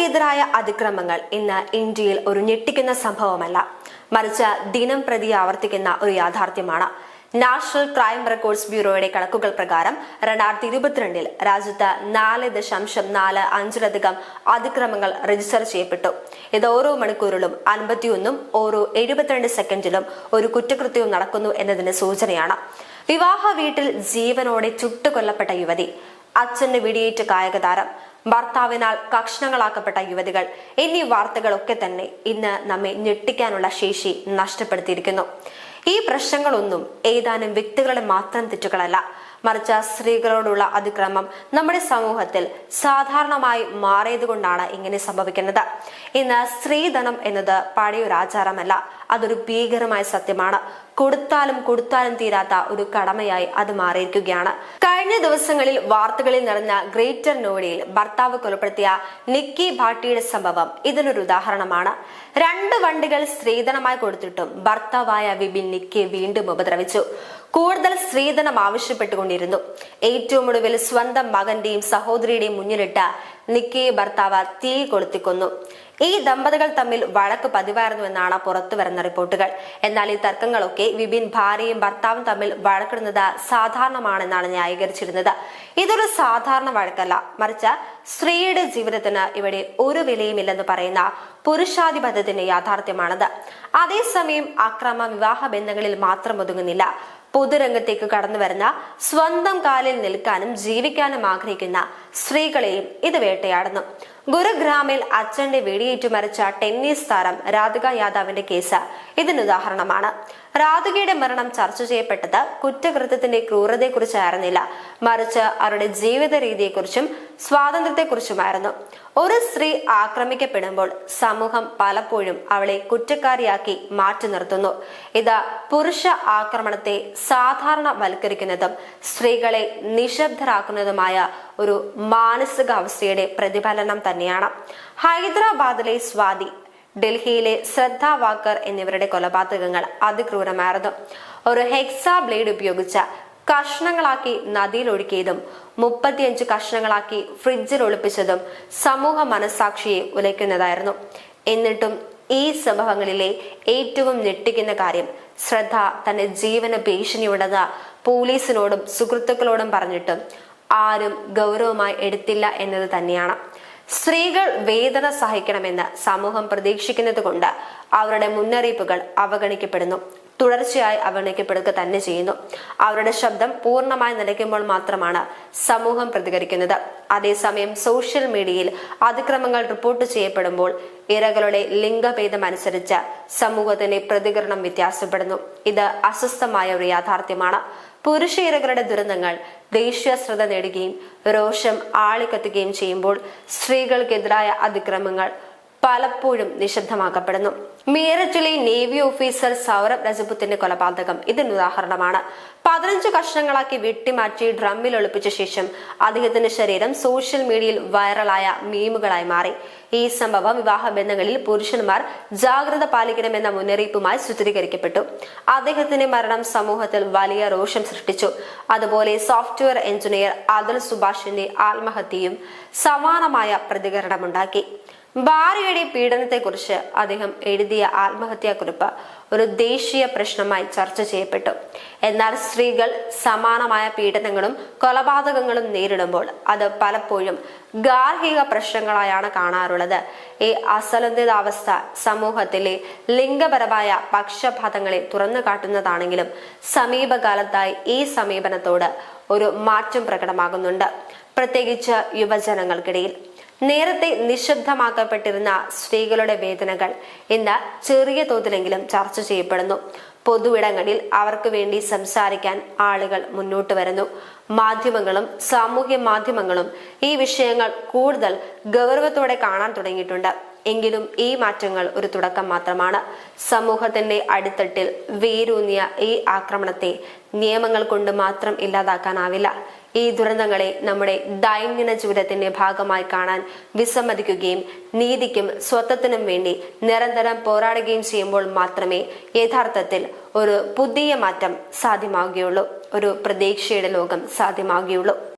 സ്ത്രീകൾക്കെതിരായ അതിക്രമങ്ങൾ ഇന്ന് ഇന്ത്യയിൽ ഒരു ഞെട്ടിക്കുന്ന സംഭവമല്ല. മറിച്ച് ദിനം പ്രതി ആവർത്തിക്കുന്ന ഒരു യാഥാർത്ഥ്യമാണ്. നാഷണൽ ക്രൈം റെക്കോർഡ്സ് ബ്യൂറോയുടെ കണക്കുകൾ പ്രകാരം രണ്ടായിരത്തി ഇരുപത്തിരണ്ടിൽ രാജ്യത്ത് നാല് ദശാംശം നാല് അഞ്ചിലധികം അതിക്രമങ്ങൾ രജിസ്റ്റർ ചെയ്യപ്പെട്ടു. ഇത് ഓരോ മണിക്കൂറിലും അൻപത്തിയൊന്നും ഓരോ എഴുപത്തിരണ്ട് സെക്കൻഡിലും ഒരു കുറ്റകൃത്യവും നടക്കുന്നു എന്നതിന് സൂചനയാണ്. വിവാഹ വീട്ടിൽ ജീവനോടെ ചുട്ടുകൊല്ലപ്പെട്ട യുവതി അച്ഛന്റെ വെടിയേറ്റ് കായിക താരം ഭർത്താവിനാൽ കക്ഷണങ്ങളാക്കപ്പെട്ട യുവതികൾ. എന്നീ വാർത്തകളൊക്കെ തന്നെ ഇന്ന് നമ്മെ ഞെട്ടിക്കാനുള്ള ശേഷി നഷ്ടപ്പെടുത്തിയിരിക്കുന്നു. ഈ പ്രശ്നങ്ങളൊന്നും ഏതാനും വ്യക്തികളുടെ മാത്രം തെറ്റുകളല്ല. മറിച്ച് സ്ത്രീകളോടുള്ള അതിക്രമം നമ്മുടെ സമൂഹത്തിൽ സാധാരണമായി മാറിയതുകൊണ്ടാണ് ഇങ്ങനെ സംഭവിക്കുന്നത്. ഇന്ന് സ്ത്രീധനം എന്നത് പഴയൊരു ആചാരമല്ല. അതൊരു ഭീകരമായ സത്യമാണ്. കൊടുത്താലും കൊടുത്താലും തീരാത്ത ഒരു കടമയായി അത് മാറിയിരിക്കുകയാണ്. കഴിഞ്ഞ ദിവസങ്ങളിൽ വാർത്തകളിൽ നടന്ന ഗ്രേറ്റർ നോയിഡയിൽ ഭർത്താവ് കൊലപ്പെടുത്തിയ നിക്കി ഭാട്ടിയുടെ സംഭവം ഇതിനൊരു ഉദാഹരണമാണ്. രണ്ട് വണ്ടികൾ സ്ത്രീധനമായി കൊടുത്തിട്ടും ഭർത്താവായ വിപിൻ നിക്കിയെ വീണ്ടും ഉപദ്രവിച്ചു. കൂടുതൽ സ്ത്രീധനം ആവശ്യപ്പെട്ടുകൊണ്ടിരുന്നു. ഏറ്റവും ഒടുവിൽ സ്വന്തം മകന്റെയും സഹോദരിയുടെയും മുന്നിലിട്ട് നിക്കിയെ ഭർത്താവ് തീ കൊളുത്തിക്കൊന്നു. ഈ ദമ്പതികൾ തമ്മിൽ വഴക്ക് പതിവായിരുന്നുവെന്നാണ് പുറത്തു വരുന്ന റിപ്പോർട്ടുകൾ. എന്നാൽ ഈ തർക്കങ്ങളൊക്കെ വിപിൻ ഭാര്യയും ഭർത്താവും തമ്മിൽ വഴക്കിടുന്നത് സാധാരണമാണെന്നാണ് ന്യായീകരിച്ചിരുന്നത്. ഇതൊരു സാധാരണ വഴക്കല്ല. മറിച്ച് സ്ത്രീയുടെ ജീവിതത്തിന് ഇവിടെ ഒരു വിലയുമില്ലെന്ന് പറയുന്ന പുരുഷാധിപത്യത്തിന്റെ യാഥാർത്ഥ്യമാണത്. അതേസമയം അക്രമ വിവാഹ ബന്ധങ്ങളിൽ മാത്രം ഒതുങ്ങുന്നില്ല. പൊതുരംഗത്തേക്ക് കടന്നു വരുന്ന സ്വന്തം കാലിൽ നിൽക്കാനും ജീവിക്കാനും ആഗ്രഹിക്കുന്ന സ്ത്രീകളെയും ഇത് വേട്ടയാടുന്നു. ഗുരുഗ്രാമിൽ അച്ഛന്റെ വെടിയേറ്റു മരിച്ച ടെന്നീസ് താരം രാധിക യാദവിന്റെ കേസ് ഇതിനുദാഹരണമാണ് രാധികയുടെ മരണം ചർച്ച ചെയ്യപ്പെട്ടത് കുറ്റകൃത്യത്തിന്റെ ക്രൂരതയെക്കുറിച്ചായിരുന്നില്ല. മറിച്ച് അവരുടെ ജീവിത രീതിയെക്കുറിച്ചും സ്വാതന്ത്ര്യത്തെക്കുറിച്ചുമായിരുന്നു. ഒരു സ്ത്രീ ആക്രമിക്കപ്പെടുമ്പോൾ സമൂഹം പലപ്പോഴും അവളെ കുറ്റക്കാരിയാക്കി മാറ്റി നിർത്തുന്നു. ഇത് പുരുഷ ആക്രമണത്തെ സാധാരണവൽക്കരിക്കുന്നതും സ്ത്രീകളെ നിശബ്ദരാക്കുന്നതുമായ ഒരു മാനസികാവസ്ഥയുടെ പ്രതിഫലനം തന്നെയാണ്. ഹൈദരാബാദിലെ സ്വാതി ഡൽഹിയിലെ ശ്രദ്ധ വാക്കർ എന്നിവരുടെ കൊലപാതകങ്ങൾ അതിക്രൂരമായിരുന്നു. ഒരു ഹെക്സാ ബ്ലേഡ് ഉപയോഗിച്ച കഷ്ണങ്ങളാക്കി നദിയിൽ ഒഴുക്കിയതും മുപ്പത്തിയഞ്ച് കഷ്ണങ്ങളാക്കി ഫ്രിഡ്ജിൽ ഒളിപ്പിച്ചതും സമൂഹ മനസാക്ഷിയെ ഉലയ്ക്കുന്നതായിരുന്നു. എന്നിട്ടും ഈ സംഭവങ്ങളിലെ ഏറ്റവും ഞെട്ടിക്കുന്ന കാര്യം ശ്രദ്ധ തന്റെ ജീവന ഭീഷണിയുണ്ടെന്ന് പോലീസിനോടും സുഹൃത്തുക്കളോടും പറഞ്ഞിട്ടും ആരും ഗൗരവമായി എടുത്തില്ല എന്നത് തന്നെയാണ്. സ്ത്രീകൾ വേദന സഹിക്കണമെന്ന് സമൂഹം പ്രതീക്ഷിക്കുന്നത് കൊണ്ട് അവരുടെ മുന്നറിയിപ്പുകൾ അവഗണിക്കപ്പെടുന്നു. തുടർച്ചയായി അവഗണിക്കപ്പെടുക തന്നെ ചെയ്യുന്നു. അവരുടെ ശബ്ദം പൂർണമായി നിലയ്ക്കുമ്പോൾ മാത്രമാണ് സമൂഹം പ്രതികരിക്കുന്നത്. അതേസമയം സോഷ്യൽ മീഡിയയിൽ അതിക്രമങ്ങൾ റിപ്പോർട്ട് ചെയ്യപ്പെടുമ്പോൾ ഇരകളുടെ ലിംഗഭേദം അനുസരിച്ച് സമൂഹത്തിന്റെ പ്രതികരണം വ്യത്യാസപ്പെടുന്നു. ഇത് അസ്വസ്ഥമായ ഒരു യാഥാർത്ഥ്യമാണ്. പുരുഷ ഇരകളുടെ ദുരന്തങ്ങൾ ദേശീയ ശ്രദ്ധ നേടുകയും രോഷം ആളിക്കത്തുകയും ചെയ്യുമ്പോൾ സ്ത്രീകൾക്കെതിരായ അതിക്രമങ്ങൾ പലപ്പോഴും നിശബ്ദമാക്കപ്പെടുന്നു. മീററ്റിലെ നേവി ഓഫീസർ സൗരഭ് രജപുത്തിന്റെ കൊലപാതകം. ഇതിന് ഉദാഹരണമാണ്. പതിനഞ്ച് കഷ്ണങ്ങളാക്കി വെട്ടിമാറ്റി ഡ്രമ്മിൽ ഒളിപ്പിച്ച ശേഷം അദ്ദേഹത്തിന്റെ ശരീരം സോഷ്യൽ മീഡിയയിൽ വൈറലായ മീമുകളായി മാറി. ഈ സംഭവം വിവാഹ ബന്ധങ്ങളിൽ പുരുഷന്മാർ ജാഗ്രത പാലിക്കണമെന്ന മുന്നറിയിപ്പുമായി ചിത്രീകരിക്കപ്പെട്ടു അദ്ദേഹത്തിന്റെ മരണം സമൂഹത്തിൽ വലിയ രോഷം സൃഷ്ടിച്ചു. അതുപോലെ സോഫ്റ്റ്വെയർ എഞ്ചിനീയർ അതുൽ സുഭാഷിന്റെ ആത്മഹത്യയും സമാനമായ പ്രതികരണമുണ്ടാക്കി. ഭാര്യയുടെ പീഡനത്തെക്കുറിച്ച് അദ്ദേഹം എഴുതിയ ആത്മഹത്യാക്കുറിപ്പ് ഒരു ദേശീയ പ്രശ്നമായി ചർച്ച ചെയ്യപ്പെട്ടു. എന്നാൽ സ്ത്രീകൾ സമാനമായ പീഡനങ്ങളും കൊലപാതകങ്ങളും നേരിടുമ്പോൾ അത് പലപ്പോഴും ഗാർഹിക പ്രശ്നങ്ങളായാണ് കാണാറുള്ളത്. ഈ അസന്തുലിതാവസ്ഥ സമൂഹത്തിലെ ലിംഗപരമായ പക്ഷപാതങ്ങളെ തുറന്നു കാട്ടുന്നതാണെങ്കിലും സമീപകാലത്തായി ഈ സമീപനത്തോട് ഒരു മാറ്റം പ്രകടമാകുന്നുണ്ട്. പ്രത്യേകിച്ച് യുവജനങ്ങൾക്കിടയിൽ നേരത്തെ നിശബ്ദമാക്കപ്പെട്ടിരുന്ന സ്ത്രീകളുടെ വേദനകൾ ഇന്ന് ചെറിയ തോതിലെങ്കിലും ചർച്ച ചെയ്യപ്പെടുന്നു. പൊതുവിടങ്ങളിൽ അവർക്ക് വേണ്ടി സംസാരിക്കാൻ ആളുകൾ മുന്നോട്ട് വരുന്നു. മാധ്യമങ്ങളും സാമൂഹ്യ മാധ്യമങ്ങളും ഈ വിഷയങ്ങൾ കൂടുതൽ ഗൗരവത്തോടെ കാണാൻ തുടങ്ങിയിട്ടുണ്ട്. എങ്കിലും ഈ മാറ്റങ്ങൾ ഒരു തുടക്കം മാത്രമാണ്. സമൂഹത്തിന്റെ അടിത്തട്ടിൽ വേരൂന്നിയ ഈ ആക്രമണത്തെ നിയമങ്ങൾ കൊണ്ട് മാത്രം ഇല്ലാതാക്കാനാവില്ല. ഈ ദുരന്തങ്ങളെ നമ്മുടെ ദൈനംദിന ജീവിതത്തിന്റെ ഭാഗമായി കാണാൻ വിസമ്മതിക്കുകയും നീതിക്കും സ്വത്വത്തിനും വേണ്ടി നിരന്തരം പോരാടുകയും ചെയ്യുമ്പോൾ മാത്രമേ യഥാർത്ഥത്തിൽ ഒരു പുതിയ മാറ്റം സാധ്യമാവുകയുള്ളൂ. ഒരു പ്രതീക്ഷയുടെ ലോകം സാധ്യമാകുകയുള്ളൂ